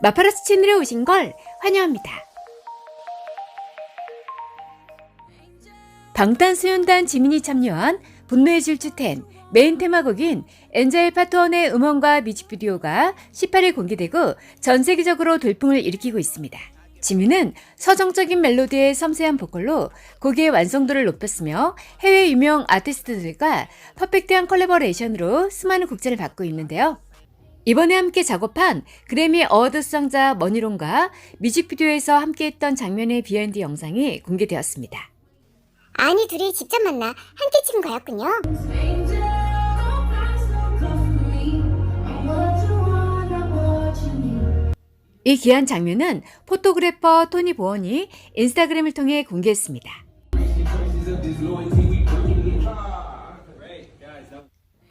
마파라스 채널에 오신 걸 환영합니다. 방탄소년단 지민이 참여한 분노의 질주 10 메인 테마곡인 엔젤 파트원의 음원과 뮤직비디오가 18일 공개되고 전 세계적으로 돌풍을 일으키고 있습니다. 지민은 서정적인 멜로디의 섬세한 보컬로 곡의 완성도를 높였으며 해외 유명 아티스트들과 퍼펙트한 컬래버레이션으로 수많은 곡제를 받고 있는데요. 이번에 함께 작업한 그래미 어워드 수상자 머니론과 뮤직비디오에서 함께했던 장면의 비하인드 영상이 공개되었습니다. 아니 둘이 직접 만나 함께 찍은 거였군요. 이 귀한 장면은 포토그래퍼 토니 보원이 인스타그램을 통해 공개했습니다.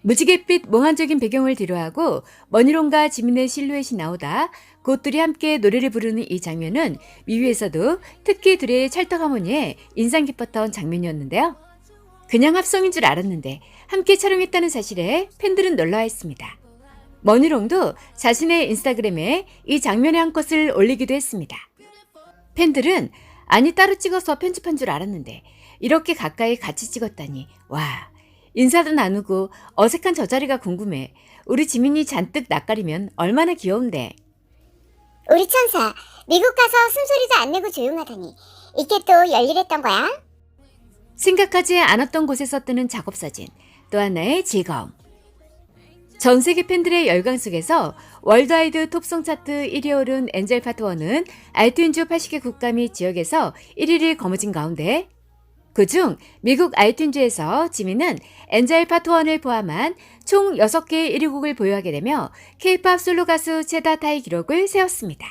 무지갯빛 몽환적인 배경을 뒤로하고 머니론과 지민의 실루엣이 나오다 곧둘이 함께 노래를 부르는 이 장면은 뮤비에서도 특히 둘의 찰떡 하모니에 인상 깊었던 장면이었는데요. 그냥 합성인 줄 알았는데 함께 촬영했다는 사실에 팬들은 놀라워했습니다. 머니롱도 자신의 인스타그램에 이 장면의 한 컷을 올리기도 했습니다. 팬들은 아니 따로 찍어서 편집한 줄 알았는데 이렇게 가까이 같이 찍었다니 와 인사도 나누고 어색한 저 자리가 궁금해. 우리 지민이 잔뜩 낯가리면 얼마나 귀여운데? 우리 천사 미국 가서 숨소리도 안 내고 조용하더니. 이게 또 열일했던 거야? 생각하지 않았던 곳에서 뜨는 작업사진 또 하나의 즐거움. 전 세계 팬들의 열광 속에서 월드와이드 톱송 차트 1위에 오른 엔젤 파트원은 아이튠즈 80개 국가 및 지역에서 1위를 거머쥔 가운데 그중 미국 아이튠즈에서 지민은 엔젤 파트원을 포함한 총 6개의 1위 곡을 보유하게 되며 케이팝 솔로 가수 최다 타이 기록을 세웠습니다.